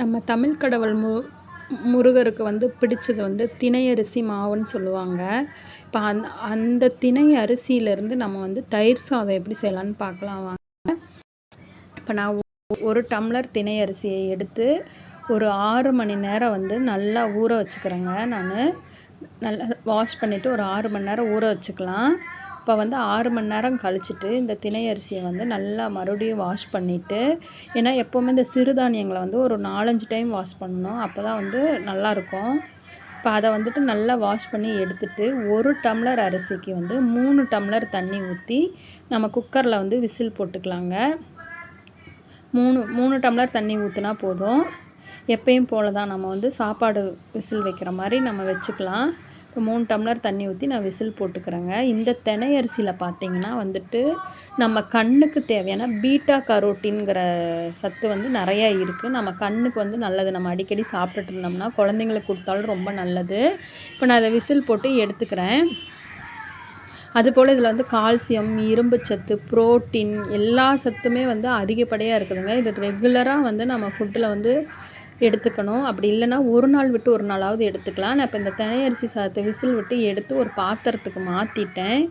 நம்ம தமிழ் கடவுள் மு முருகருக்கு வந்து பிடிச்சது வந்து தினை அரிசி மாவுன்னு சொல்லுவாங்க. இப்போ அந் அந்த தினை அரிசியிலேருந்து நம்ம வந்து தயிர் சாதம் எப்படி செய்யலான்னு பார்க்கலாம் வாங்க. இப்போ நான் ஒரு டம்ளர் தினை அரிசியை எடுத்து ஒரு ஆறு மணி நேரம் வந்து நல்லா ஊற வச்சுக்கிறேங்க. நான் நல்லா வாஷ் பண்ணிவிட்டு ஒரு ஆறு மணி நேரம் ஊற வச்சுக்கலாம். இப்போ வந்து ஆறு மணி நேரம் கழிச்சிட்டு இந்த திணை அரிசியை வந்து நல்லா மறுபடியும் வாஷ் பண்ணிவிட்டு ஏன்னா எப்போவுமே இந்த சிறுதானியங்களை வந்து ஒரு நாலஞ்சு டைம் வாஷ் பண்ணணும். அப்போ தான் வந்து நல்லாயிருக்கும் இப்போ அதை வந்துட்டு நல்லா வாஷ் பண்ணி எடுத்துட்டு ஒரு டம்ளர் அரிசிக்கு வந்து மூணு டம்ளர் தண்ணி ஊற்றி நம்ம குக்கரில் வந்து விசில் போட்டுக்கலாங்க. மூணு மூணு டம்ளர் தண்ணி ஊற்றினா போதும். எப்பயும் போல தான் நம்ம வந்து சாப்பாடு விசில் வைக்கிற மாதிரி நம்ம வச்சுக்கலாம். மூணு டம்ளர் தண்ணி ஊற்றி நான் விசில் போட்டுக்கிறேங்க. இந்த தினை அரிசியில் பார்த்தீங்கன்னா வந்துட்டு நம்ம கண்ணுக்கு தேவையான பீட்டா கரோட்டின்கிற சத்து வந்து நிறையா இருக்குது நம்ம கண்ணுக்கு வந்து நல்லது. நம்ம அடிக்கடி சாப்பிட்டுட்டு இருந்தோம்னா குழந்தைங்களுக்கு கொடுத்தாலும் ரொம்ப நல்லது. இப்போ நான் அதை விசில் போட்டு எடுத்துக்கிறேன். அதுபோல் இதில் வந்து கால்சியம் இரும்பு சத்து புரோட்டீன் எல்லா சத்துமே வந்து அதிகப்படியாக இருக்குதுங்க. இது ரெகுலராக வந்து நம்ம ஃபுட்டில் வந்து எடுத்துக்கணும். அப்படி இல்லைன்னா ஒரு நாள் விட்டு ஒரு நாளாவது எடுத்துக்கலாம். நான் இப்போ இந்த தினையரிசி சாதத்தை விசில் விட்டு எடுத்து ஒரு பாத்திரத்துக்கு மாற்றிட்டேன்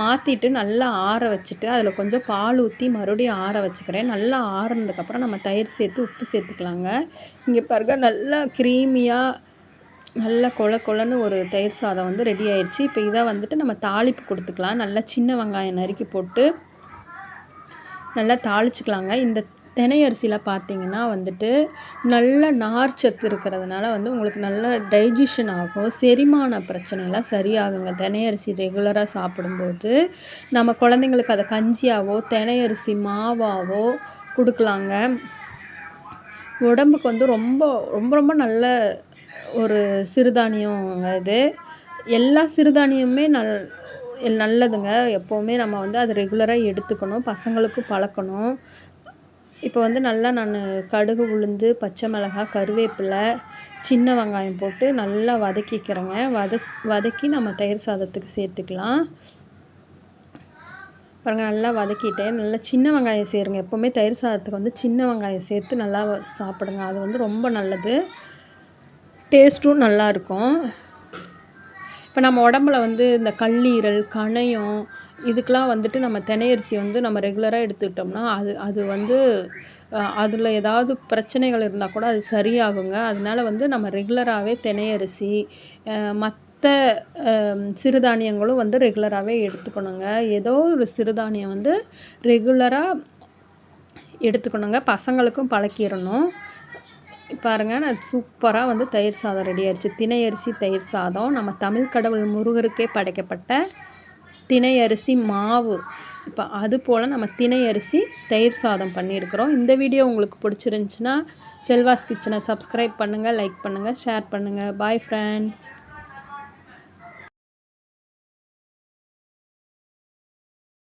மாற்றிட்டு நல்லா ஆற வச்சுட்டு அதில் கொஞ்சம் பால் ஊற்றி மறுபடியும் ஆற வச்சுக்கிறேன். நல்லா ஆறுனதுக்கப்புறம் நம்ம தயிர் சேர்த்து உப்பு சேர்த்துக்கலாங்க. இங்கே பாருங்க நல்லா க்ரீமியாக நல்லா கொல கொலன்னு ஒரு தயிர் சாதம் வந்து ரெடி ஆயிடுச்சு இப்போ இதை வந்துட்டு நம்ம தாளிப்பு கொடுத்துக்கலாம். நல்லா சின்ன வெங்காயம் நறுக்கி போட்டு நல்லா தாளிச்சுக்கலாங்க. இந்த தினை அரிசியில் பார்த்தீங்கன்னா வந்துட்டு நல்ல நார்ச்சத்து இருக்கிறதுனால வந்து உங்களுக்கு நல்ல டைஜஷன் ஆகும். செரிமான பிரச்சனைலாம் சரியாகுங்க. தினை அரிசி ரெகுலராக சாப்பிடும்போது நம்ம குழந்தைங்களுக்கு அதை கஞ்சியாவோ தினை அரிசி மாவாவோ கொடுக்கலாங்க. உடம்புக்கு வந்து ரொம்ப ரொம்ப ரொம்ப நல்ல ஒரு சிறுதானியம் இது. எல்லா சிறுதானியமுமே நல் நல்லதுங்க. எப்போவுமே நம்ம வந்து அதை ரெகுலராக எடுத்துக்கணும். பசங்களுக்கும் பழக்கணும். இப்போ வந்து நல்லா நான் கடுகு உளுந்து பச்சை மிளகாய் கருவேப்பிலை சின்ன வெங்காயம் போட்டு நல்லா வதக்கிக்கிறேங்க. வதக் வதக்கி நம்ம தயிர் சாதத்துக்கு சேர்த்துக்கலாம். பாருங்கள் நல்லா வதக்கிட்டேன். நல்லா சின்ன வெங்காயம் சேருங்க. எப்போவுமே தயிர் சாதத்துக்கு வந்து சின்ன வெங்காயம் சேர்த்து நல்லா சாப்பிடுங்க. அது வந்து ரொம்ப நல்லது. டேஸ்ட்டும் நல்லாயிருக்கும் இப்போ நம்ம உடம்புல வந்து இந்த கல்லீரல் கணையம் இதுக்கெலாம் வந்துட்டு நம்ம தினையரிசி வந்து நம்ம ரெகுலராக எடுத்துக்கிட்டோம்னா அது அது வந்து அதில் ஏதாவது பிரச்சனைகள் இருந்தால் கூட அது சரியாகுங்க. அதனால வந்து நம்ம ரெகுலராகவே தினையரிசி மற்ற சிறுதானியங்களும் வந்து ரெகுலராகவே எடுத்துக்கணுங்க. ஏதோ ஒரு சிறுதானியம் வந்து ரெகுலராக எடுத்துக்கணுங்க. பசங்களுக்கும் பழக்கிடணும். பாருங்கள் நான் சூப்பராக வந்து தயிர் சாதம் ரெடி ஆயிடுச்சு தினை அரிசி தயிர் சாதம். நம்ம தமிழ் கடவுள் முருகருக்கே படைக்கப்பட்ட தினை அரிசி மாவு. இப்போ அது போல் நம்ம தினை அரிசி தயிர் சாதம் பண்ணியிருக்கிறோம். இந்த வீடியோ உங்களுக்கு பிடிச்சிருந்துச்சின்னா செல்வாஸ் கிச்சனை சப்ஸ்கிரைப் பண்ணுங்கள் லைக் பண்ணுங்கள் ஷேர் பண்ணுங்கள் பாய் ஃப்ரெண்ட்ஸ்